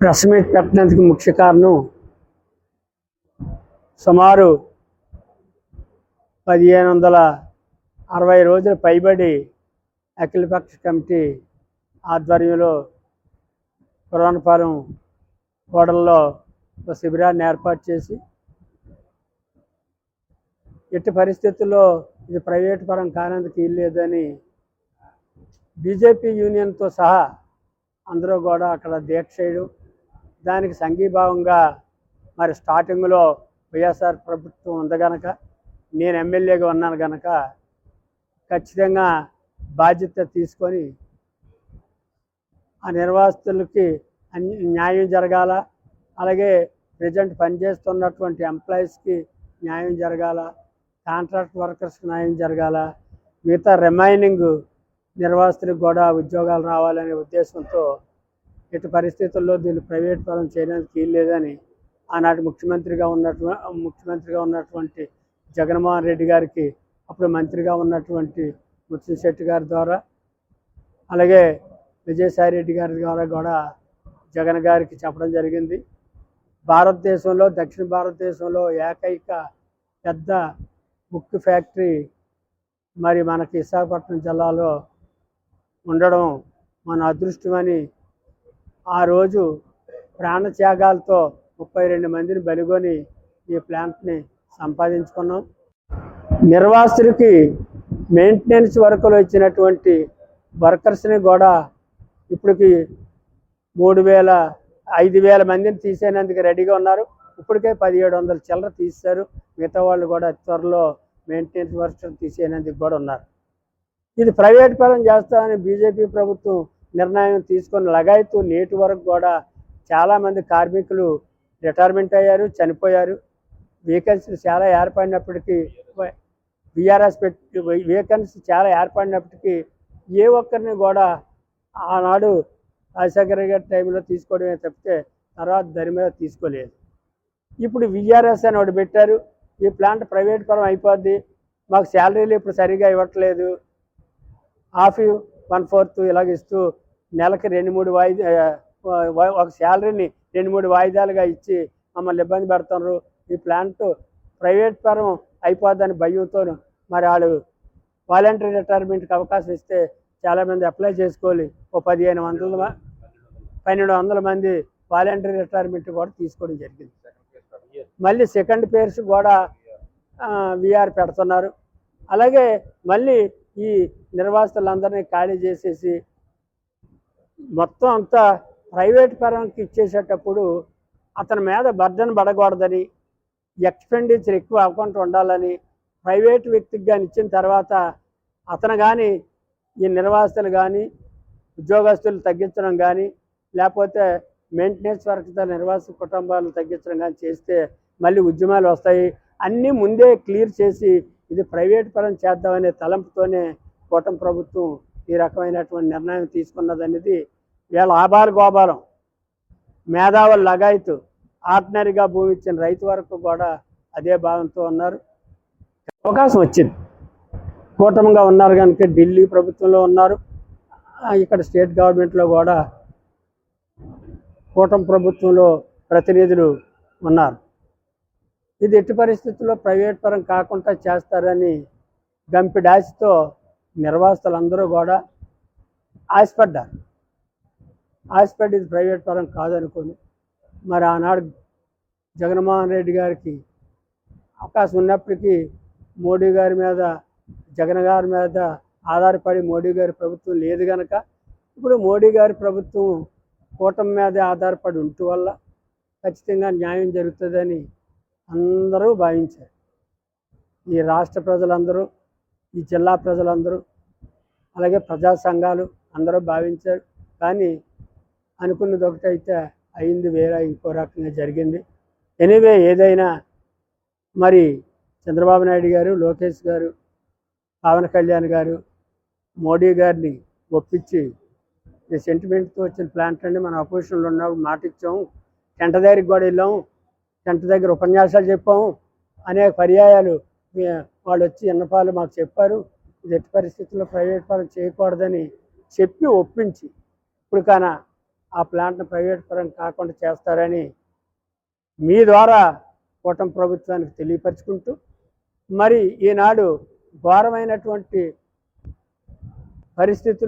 Press meet పెట్టినందుకు ముఖ్య కారణం సుమారు పదిహేను వందల అరవై రోజులు పైబడి అఖిలపక్ష కమిటీ ఆధ్వర్యంలో పురాణపాలెం కోడల్లో ఒక శిబిరాన్ని ఏర్పాటు చేసి ఎట్టి పరిస్థితుల్లో ఇది ప్రైవేట్ పరం కానందుకు ఇల్లేదని బీజేపీ యూనియన్తో సహా అందరూ కూడా అక్కడ దీక్ష చేయడం దానికి సంఘీభావంగా మరి స్టార్టింగ్లో వైఎస్ఆర్ ప్రభుత్వం ఉంది కనుక నేను ఎమ్మెల్యేగా ఉన్నాను కనుక ఖచ్చితంగా బాధ్యత తీసుకొని ఆ నిర్వాసితులకి న్యాయం జరగాల. అలాగే ప్రజెంట్ పనిచేస్తున్నటువంటి ఎంప్లాయీస్కి న్యాయం జరగాల. కాంట్రాక్ట్ వర్కర్స్కి న్యాయం జరగాల. మిగతా రిమైనింగ్ నిర్వాసితులకు కూడా ఉద్యోగాలు రావాలనే ఉద్దేశంతో ఎటు పరిస్థితుల్లో దీన్ని ప్రైవేట్ పరం చేయడానికి వీల్లేదని ఆనాటి ముఖ్యమంత్రిగా ఉన్నటు ముఖ్యమంత్రిగా ఉన్నటువంటి జగన్మోహన్ రెడ్డి గారికి అప్పుడు మంత్రిగా ఉన్నటువంటి ముత్తంశెట్టి గారి ద్వారా అలాగే విజయసాయి రెడ్డి గారి ద్వారా కూడా జగన్ గారికి చెప్పడం జరిగింది. భారతదేశంలో దక్షిణ భారతదేశంలో ఏకైక పెద్ద బుక్ ఫ్యాక్టరీ మరి మనకి విశాఖపట్నం జిల్లాలో ఉండడం మన అదృష్టమని ఆ రోజు ప్రాణత్యాగాలతో ముప్పై రెండు మందిని బలిగొని ఈ ప్లాంట్ని సంపాదించుకున్నాం. నిర్వాసులకి మెయింటెనెన్స్ వర్కులు ఇచ్చినటువంటి వర్కర్స్ని కూడా ఇప్పటికి మూడు వేల ఐదు వేల మందిని తీసేనందుకు రెడీగా ఉన్నారు. ఇప్పటికే పదిహేడు వందల చిల్లర తీశారు. మిగతా వాళ్ళు కూడా త్వరలో మెయింటెనెన్స్ వర్క్ తీసేనందుకు కూడా ఉన్నారు. ఇది ప్రైవేట్ పరం చేస్తామని బీజేపీ ప్రభుత్వం నిర్ణయం తీసుకున్న లగాయతూ నేటి వరకు కూడా చాలామంది కార్మికులు రిటైర్మెంట్ అయ్యారు చనిపోయారు. వేకెన్సీలు చాలా ఏర్పడినప్పటికీ బీఆర్ఎస్ పెట్టి వేకెన్సీ చాలా ఏర్పడినప్పటికీ ఏ ఒక్కరిని కూడా ఆనాడు రాజశేఖర గారి టైంలో తీసుకోవడమే తప్పితే తర్వాత దాని మీద తీసుకోలేదు. ఇప్పుడు విఆర్ఎస్ అని ఒకటి పెట్టారు. ఈ ప్లాంట్ ప్రైవేట్ పరం అయిపోద్ది. మాకు శాలరీలు ఇప్పుడు సరిగా ఇవ్వట్లేదు. హాఫ్ వన్ ఫోర్త్ ఇలాగ ఇస్తూ నెలకి రెండు మూడు వాయిదా ఒక శాలరీని రెండు మూడు వాయిదాలుగా ఇచ్చి మమ్మల్ని ఇబ్బంది పెడుతున్నారు. ఈ ప్లాంట్ ప్రైవేట్ పరం అయిపోద్దని భయంతో మరి వాళ్ళు వాలంటరీ రిటైర్మెంట్కి అవకాశం ఇస్తే చాలామంది అప్లై చేసుకోవాలి. ఓ పదిహేను వందల పన్నెండు వందల మంది వాలంటరీ రిటైర్మెంట్ కూడా తీసుకోవడం జరిగింది. మళ్ళీ సెకండ్ పేర్స్ కూడా విఆర్ పెడుతున్నారు. అలాగే మళ్ళీ ఈ నిర్వాసితులందరినీ ఖాళీ చేసేసి మొత్తం అంతా ప్రైవేట్ పరంకి ఇచ్చేసేటప్పుడు అతని మీద బర్డన్ పడకూడదని ఎక్స్పెండిచర్ ఎక్కువ అకౌంట్ ఉండాలని ప్రైవేట్ వ్యక్తికి కానీ ఇచ్చిన తర్వాత అతను కానీ ఈ నిర్వాసితులు కానీ ఉద్యోగస్తులు తగ్గించడం కానీ లేకపోతే మెయింటెనెన్స్ వర్క్తో నిర్వాసిత కుటుంబాలు తగ్గించడం కానీ చేస్తే మళ్ళీ ఉద్యమాలు వస్తాయి. అన్నీ ముందే క్లియర్ చేసి ఇది ప్రైవేట్ పరం చేద్దామనే తలంపుతోనే కూటమి ప్రభుత్వం ఈ రకమైనటువంటి నిర్ణయం తీసుకున్నదనేది వీళ్ళ ఆభార గోపాలం మేధావుల లగాయతు ఆర్డినరీగా భూమి ఇచ్చిన రైతు వరకు కూడా అదే భావంతో ఉన్నారు. అవకాశం వచ్చింది. కూటమిగా ఉన్నారు కనుక ఢిల్లీ ప్రభుత్వంలో ఉన్నారు. ఇక్కడ స్టేట్ గవర్నమెంట్లో కూడా కూటమి ప్రభుత్వంలో ప్రతినిధులు ఉన్నారు. ఇది ఎట్టి పరిస్థితుల్లో ప్రైవేట్ పరం కాకుండా చేస్తారని గంపిడాసితో నిర్వాసితులందరూ కూడా ఆశపడ్డారు. ఆశపడి ఇది ప్రైవేట్ పరం కాదనుకొని మరి ఆనాడు జగన్మోహన్ రెడ్డి గారికి అవకాశం ఉన్నప్పటికీ మోడీ గారి మీద జగన్ గారి మీద ఆధారపడి మోడీ గారి ప్రభుత్వం లేదు కనుక ఇప్పుడు మోడీ గారి ప్రభుత్వం కూటమి మీదే ఆధారపడి ఉంటూ వల్ల ఖచ్చితంగా న్యాయం జరుగుతుందని అందరూ భావించారు. ఈ రాష్ట్ర ప్రజలందరూ ఈ జిల్లా ప్రజలందరూ అలాగే ప్రజా సంఘాలు అందరూ భావించారు. కానీ అనుకున్నది ఒకటైతే అయింది వేరే ఇంకో రకంగా జరిగింది. ఎనీవే ఏదైనా మరి చంద్రబాబు నాయుడు గారు లోకేష్ గారు పవన్ కళ్యాణ్ గారు మోడీ గారిని ఒప్పించి ఈ సెంటిమెంట్తో వచ్చిన ప్లాంట్ అండి మనం అపోజిషన్లో ఉన్నప్పుడు మాట ఇచ్చాము టెంట దగ్గరికి కూడా వెళ్ళాము గంట దగ్గర ఉపన్యాసాలు చెప్పాము. అనేక పర్యాయాలు వాళ్ళు వచ్చి ఎన్నపాలు మాకు చెప్పారు. ఇది ఎట్టి పరిస్థితుల్లో ప్రైవేట్ పరం చేయకూడదని చెప్పి ఒప్పించి ఇప్పుడు కానీ ఆ ప్లాంట్ను ప్రైవేట్ పరం కాకుండా చేస్తారని మీ ద్వారా కూటమి ప్రభుత్వానికి తెలియపరుచుకుంటూ మరి ఈనాడు ఘోరమైనటువంటి పరిస్థితులు